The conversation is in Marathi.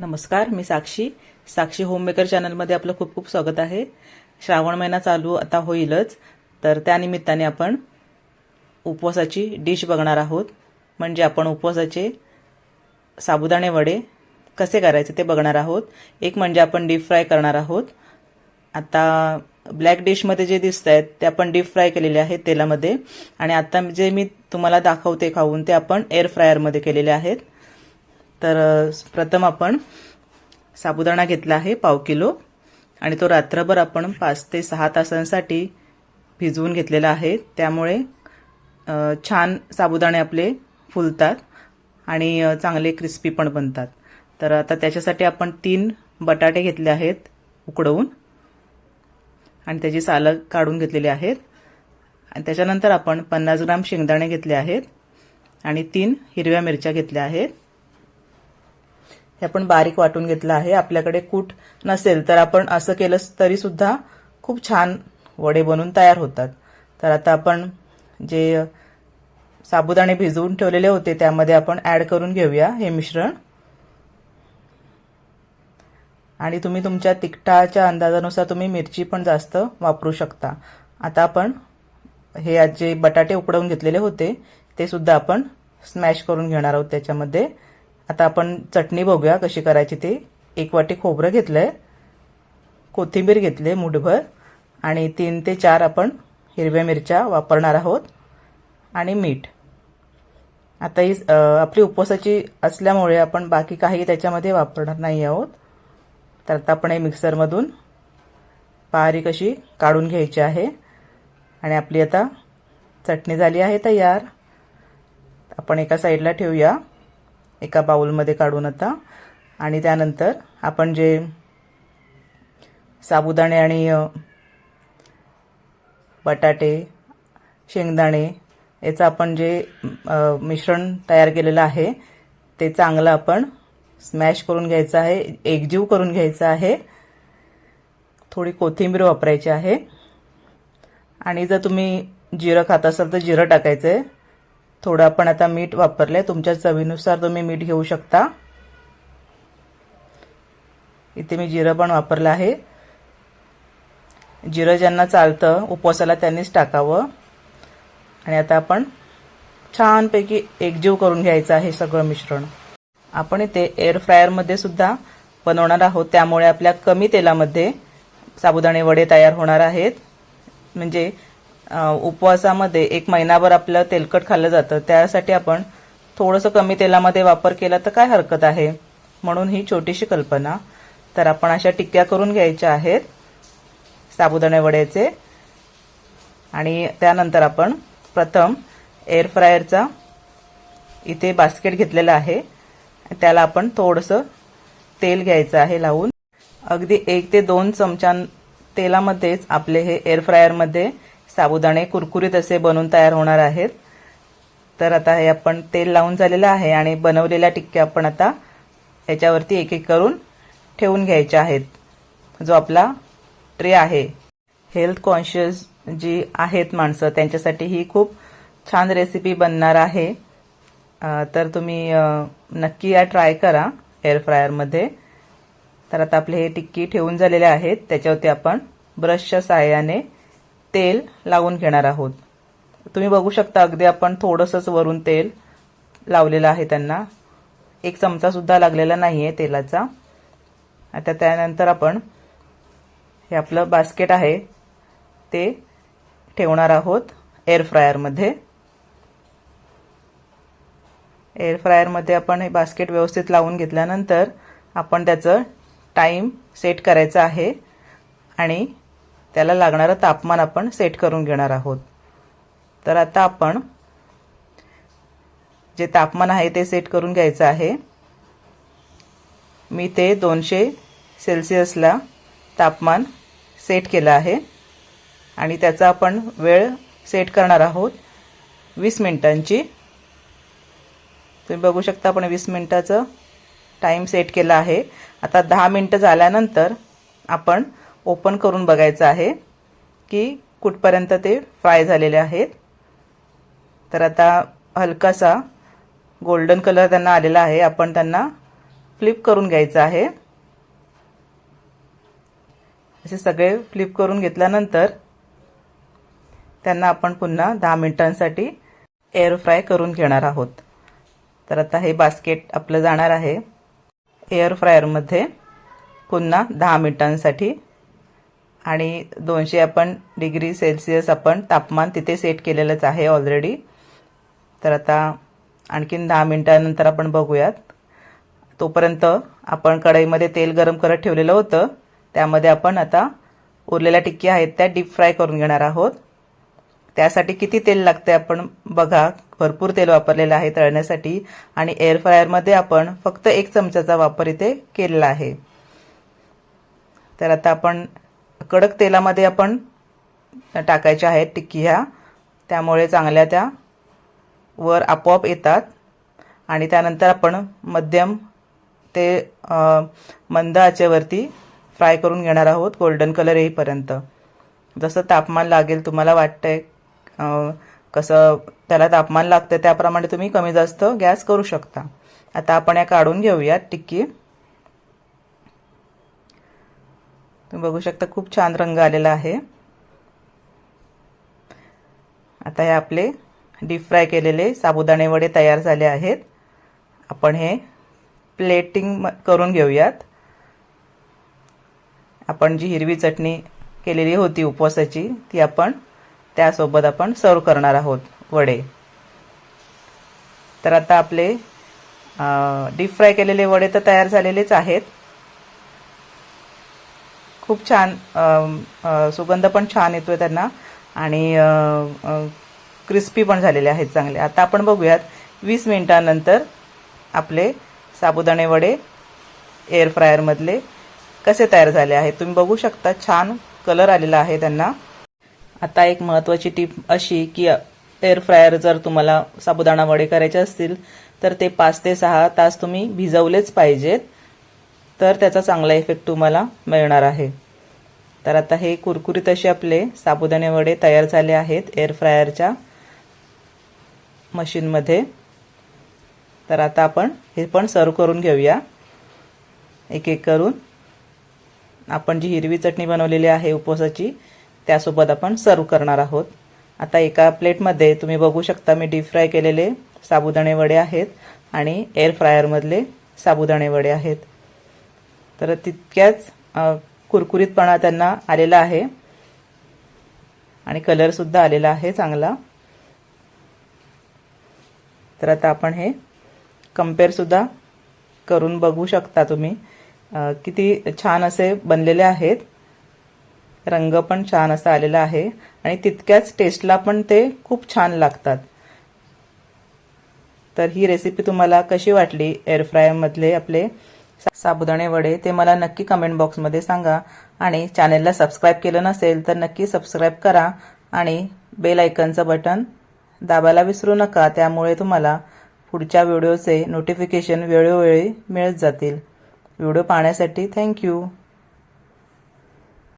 नमस्कार मी साक्षी. साक्षी होममेकर चॅनलमध्ये आपलं खूप खूप स्वागत आहे. श्रावण महिना चालू आता होईलच तर त्यानिमित्ताने आपण उपवासाची डिश बघणार आहोत. म्हणजे आपण उपवासाचे साबुदाणे वडे कसे करायचे ते बघणार आहोत. एक म्हणजे आपण डीप फ्राय करणार आहोत. आता ब्लॅक डिशमध्ये जे दिसत आहेत ते आपण डीप फ्राय केलेले आहेत तेलामध्ये. आणि आता जे मी तुम्हाला दाखवते खाऊन ते आपण एअर फ्रायरमध्ये केलेले आहेत. तर प्रथम आपण साबुदाणा घेतला आहे पाव किलो. आणि तो रात्रभर आपण पाच ते सहा तासांसाठी भिजवून घेतलेला आहे. त्यामुळे छान साबुदाणे आपले फुलतात आणि चांगले क्रिस्पी पण बनतात. तर आता त्याच्यासाठी आपण तीन बटाटे घेतले आहेत उकडवून. आणि त्याची सालं काढून घेतलेली आहेत. आणि त्याच्यानंतर आपण पन्नास ग्राम शेंगदाणे घेतले आहेत. आणि तीन हिरव्या मिरच्या घेतल्या आहेत. हे आपण बारीक वाटून घेतलं आहे. आपल्याकडे कूट नसेल तर आपण असं केलं तरी सुद्धा खूप छान वडे बनून तयार होतात. तर आता आपण जे साबुदाणे भिजवून ठेवलेले होते त्यामध्ये आपण ॲड करून घेऊया हे मिश्रण. आणि तुम्ही तुमच्या तिखटाच्या अंदाजानुसार तुम्ही मिरची पण जास्त वापरू शकता. आता आपण हे आज जे बटाटे उकडवून घेतलेले होते ते सुद्धा आपण स्मॅश करून घेणार आहोत त्याच्यामध्ये. आता आपण चटणी बघूया कशी करायची ती. एक वाटी खोबरं घेतलंय. कोथिंबीर घेतले मुठभर. आणि तीन ते चार आपण हिरव्या मिरच्या वापरणार आहोत. आणि मीठ. आता ही आपली उपवासाची असल्यामुळे आपण बाकी काही त्याच्यामध्ये वापरणार नाही आहोत. तर आता आपण हे मिक्सरमधून पारी कशी काढून घ्यायची आहे. आणि आपली आता चटणी झाली आहे तयार. आपण एका साईडला ठेवूया. एका बाउलमध्ये काढून आता. आणि त्यानंतर आपण जे साबुदाणे आणि बटाटे शेंगदाणे याचं आपण जे मिश्रण तयार केलेलं आहे ते चांगलं आपण स्मॅश करून घ्यायचं आहे एकजीव करून घ्यायचं आहे. थोडी कोथिंबीर वापरायची आहे. आणि जर तुम्ही जिरं खात असाल तर जिरं टाकायचं आहे थोडं आपण आता मीठ वापरलं आहे तुमच्या चवीनुसार तुम्ही मीठ घेऊ शकता. इथे मी जिरं पण वापरलं आहे. जिरं ज्यांना चालतं उपवासाला त्यांनीच टाकावं. आणि आता आपण छानपैकी एकजीव करून घ्यायचं आहे सगळं मिश्रण. आपण इथे एअर फ्रायरमध्ये सुद्धा बनवणार आहोत. त्यामुळे आपल्या कमी तेलामध्ये साबुदाणे वडे तयार होणार आहेत. म्हणजे उपवासामध्ये एक महिनाभर आपलं तेलकट खाल्लं जातं. त्यासाठी आपण थोडंसं कमी तेलामध्ये वापर केला तर काय हरकत आहे? म्हणून ही छोटीशी कल्पना. तर आपण अशा टिक्क्या करून घ्यायच्या आहेत. साबुदाणे वड्याचे. आणि त्यानंतर आपण प्रथम एअर फ्रायरचा इथे बास्केट घेतलेला आहे. त्याला आपण थोडंसं तेल घ्यायचं आहे लावून. अगदी एक ते दोन चमच्या तेलामध्येच आपले हे एअर फ्रायरमध्ये साबुदाणे कुरकुरीत असे बनून तयार होणार आहेत. तर आता हे आपण तेल लावून झालेलं आहे आणि बनवलेल्या टिक्क्या आपण आता याच्यावरती एक एक करून ठेवून घ्यायच्या आहेत. जो आपला ट्रे आहे. हेल्थ कॉन्शियस जी आहेत माणसं त्यांच्यासाठी ही खूप छान रेसिपी बनणार आहे. तर तुम्ही नक्की या ट्राय करा एअर फ्रायरमध्ये तर आता आपले हे टिक्की ठेवून झालेले आहेत. त्याच्यावरती आपण ब्रशच्या सहाय्याने तेल लावून घेणार आहोत. तुम्ही बघू शकता अगदी आपण थोडंसंच वरून तेल लावलेलं आहे त्यांना. एक चमचासुद्धा लागलेला नाही आहे तेलाचा. आता त्यानंतर आपण हे आपलं बास्केट आहे ते ठेवणार आहोत एअर फ्रायरमध्ये एअर फ्रायरमध्ये आपण हे बास्केट व्यवस्थित लावून घेतल्यानंतर आपण त्याचं टाईम सेट करायचं आहे. आणि त्याला लागणारं तापमान आपण सेट करून घेणार आहोत. तर आता आपण जे तापमान आहे ते सेट करून घ्यायचं आहे. मी ते दोनशे सेल्सिअसला तापमान सेट केलं आहे. आणि त्याचा आपण वेळ सेट करणार आहोत वीस मिनिटांची. तुम्ही बघू शकता आपण वीस मिनटाचं टाईम सेट केला आहे. आता दहा मिनटं झाल्यानंतर आपण ओपन करून बघायचं आहे की कुठपर्यंत ते फ्राय झालेले आहेत. तर आता हलकासा गोल्डन कलर त्यांना आलेला आहे. आपण त्यांना फ्लिप करून घ्यायचं आहे. असे सगळे फ्लिप करून घेतल्यानंतर त्यांना आपण पुन्हा दहा मिनिटांसाठी एअर फ्राय करून घेणार आहोत. तर आता हे बास्केट आपलं जाणार आहे. एअर फ्रायरमध्ये पुन्हा दहा मिनिटांसाठी आणि दोनशे आपण डिग्री सेल्सिअस आपण तापमान तिथे सेट केलेलंच आहे ऑलरेडी तर आता आणखीन दहा मिनिटानंतर आपण बघूयात. तोपर्यंत आपण कढईमध्ये तेल गरम करत ठेवलेलं होतं. त्यामध्ये आपण आता उरलेल्या टिक्की आहेत त्या डीप फ्राय करून घेणार आहोत. त्यासाठी किती तेल लागते आपण बघा. भरपूर तेल वापरलेलं आहे तळण्यासाठी. आणि एअर फ्रायरमध्ये आपण फक्त एक चमचाचा वापर इथे केलेला आहे. तर आता आपण कडक तेलामध्ये आपण टाकायच्या आहेत टिक्की ह्या. त्यामुळे चांगल्या त्या वर आपोआप येतात. आणि त्यानंतर आपण मध्यम ते मंद आचेवरती फ्राय करून घेणार आहोत गोल्डन कलर येईपर्यंत. जसं तापमान लागेल तुम्हाला वाटतंय कसं त्याला तापमान लागतं त्याप्रमाणे तुम्ही कमी जास्त गॅस करू शकता. आता आपण या काढून घेऊयात टिक्की. तुम्ही बघू शकता खूप छान रंग आलेला आहे. आता हे आपले डीप फ्राय केलेले साबुदाणे वडे तयार झाले आहेत. आपण हे प्लेटिंग करून घेऊयात. आपण जी हिरवी चटणी केलेली होती उपवासाची ती आपण त्यासोबत आपण सर्व करणार आहोत वडे. तर आता आपले डीप फ्राय केलेले वडे तर तयार झालेलेच आहेत. खूप छान सुगंध पण छान येतोय त्यांना. आणि क्रिस्पी पण झालेले आहेत चांगले. आता आपण बघूयात वीस मिनिटांनंतर आपले साबुदाणे वडे एअर फ्रायरमधले कसे तयार झाले आहेत. तुम्ही बघू शकता छान कलर आलेला आहे त्यांना. आता एक महत्त्वाची टीप अशी की एअर फ्रायर जर तुम्हाला साबुदाणा वडे करायचे असतील तर ते पाच ते सहा तास तुम्ही भिजवलेच पाहिजेत. तर त्याचा चांगला इफेक्ट तुम्हाला मिळणार आहे. तर आता हे कुरकुरीत असे आपले साबुदाणे वडे तयार झाले आहेत एअर फ्रायरच्या मशीनमध्ये तर आता आपण हे पण सर्व करून घेऊया. एक एक करून. आपण जी हिरवी चटणी बनवलेली आहे उपवासाची त्यासोबत आपण सर्व करणार आहोत. आता एका प्लेटमध्ये तुम्ही बघू शकता मी डीप फ्राय केलेले साबुदाणे वडे आहेत आणि एअर फ्रायरमधले साबुदाणे वडे आहेत. तर तितक्याच कुरकुरीतपणा त्यांना आलेला आहे. आणि कलरसुद्धा आलेला आहे चांगला. तर आता आपण हे कम्पेअरसुद्धा करून बघू शकता तुम्ही. किती छान असे बनलेले आहेत. रंग पण छान असा आलेला आहे. आणि तितक्याच टेस्टला पण ते खूप छान लागतात. तर ही रेसिपी तुम्हाला कशी वाटली? एअरफ्रायमधले आपले साबुदाणे वडे ते मला नक्की कमेंट बॉक्समध्ये सांगा. आणि चॅनेलला सबस्क्राईब केलं नसेल तर नक्की सबस्क्राईब करा. आणि बेल आयकनचं बटन दाबायला विसरू नका. त्यामुळे तुम्हाला पुढच्या व्हिडिओचे नोटिफिकेशन वेळोवेळी मिळत जातील. व्हिडिओ पाहण्यासाठी थँक्यू